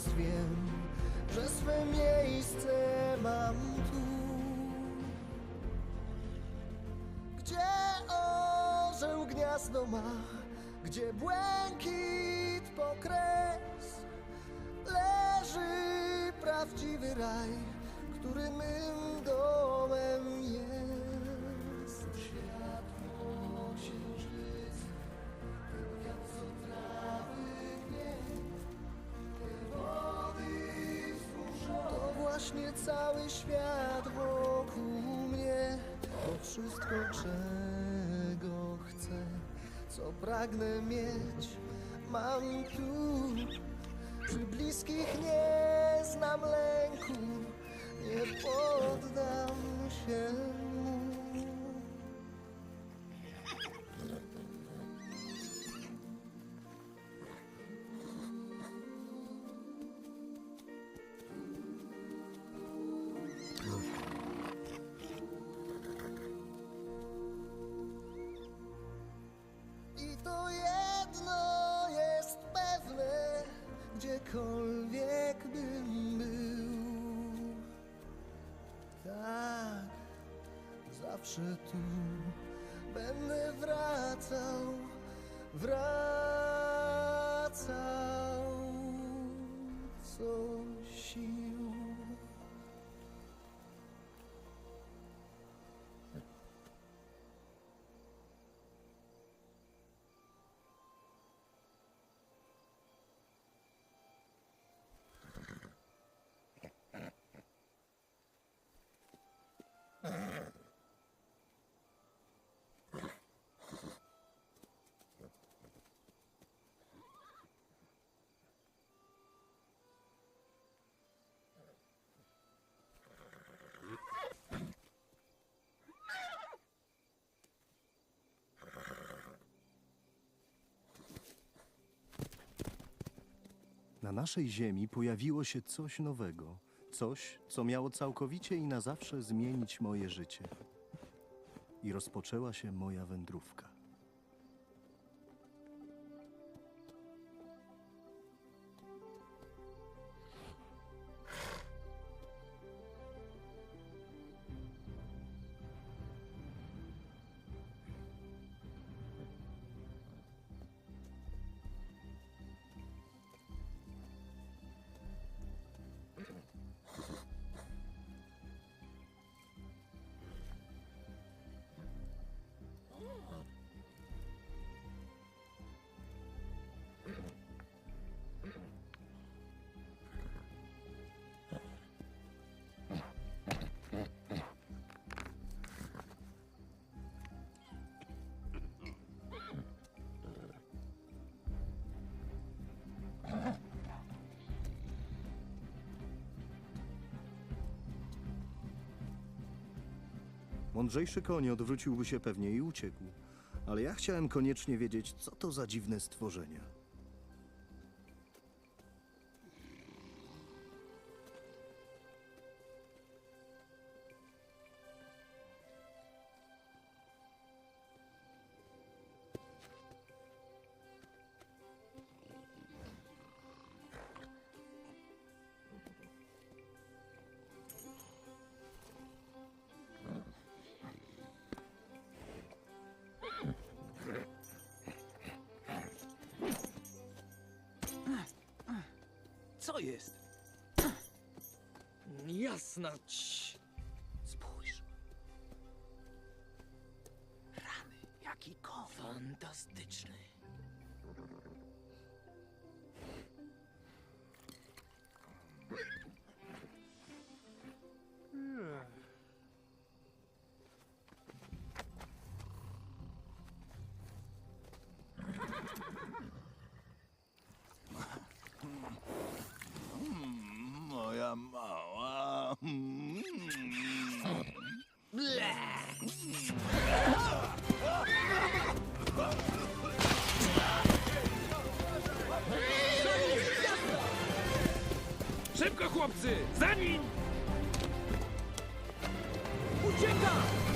Teraz wiem, że swe miejsce mam tu. Gdzie orzeł gniazdo ma Gdzie błękit pokres Leży prawdziwy raj Który mym domem cały świat wokół mnie. To wszystko czego chcę Co pragnę mieć. Mam tu przy bliskich nie znam lęku, nie poddam się gdziekolwiek bym był. Tak, zawsze tu będę wracał, Na naszej ziemi pojawiło się coś nowego, coś, co miało całkowicie i na zawsze zmienić moje życie. I rozpoczęła się moja wędrówka. Mądrzejszy koń odwróciłby się pewnie i uciekł, ale ja chciałem koniecznie wiedzieć, co to za dziwne stworzenia. Co jest? Jasna ci. Spójrz. Rany, jaki kon. Fantastyczny. mała. Szybko, chłopcy! Za nim! Ucieka!